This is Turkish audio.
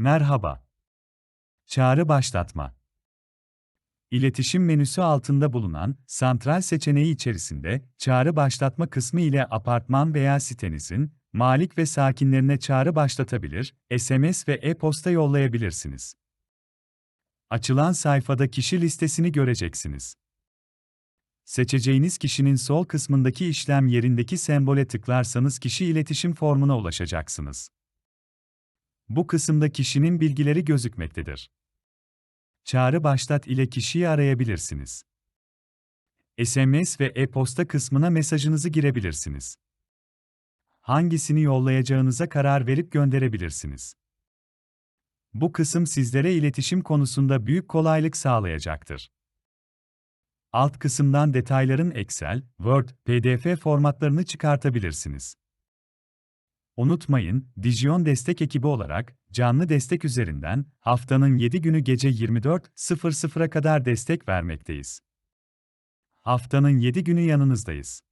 Merhaba. Çağrı başlatma. İletişim menüsü altında bulunan santral seçeneği içerisinde çağrı başlatma kısmı ile apartman veya sitenizin malik ve sakinlerine çağrı başlatabilir, SMS ve e-posta yollayabilirsiniz. Açılan sayfada kişi listesini göreceksiniz. Seçeceğiniz kişinin sol kısmındaki işlem yerindeki sembole tıklarsanız kişi iletişim formuna ulaşacaksınız. Bu kısımda kişinin bilgileri gözükmektedir. Çağrı başlat ile kişiyi arayabilirsiniz. SMS ve e-posta kısmına mesajınızı girebilirsiniz. Hangisini yollayacağınıza karar verip gönderebilirsiniz. Bu kısım sizlere iletişim konusunda büyük kolaylık sağlayacaktır. Alt kısımdan detayların Excel, Word, PDF formatlarını çıkartabilirsiniz. Unutmayın, Dijon destek ekibi olarak canlı destek üzerinden haftanın 7 günü gece 24.00'a kadar destek vermekteyiz. Haftanın 7 günü yanınızdayız.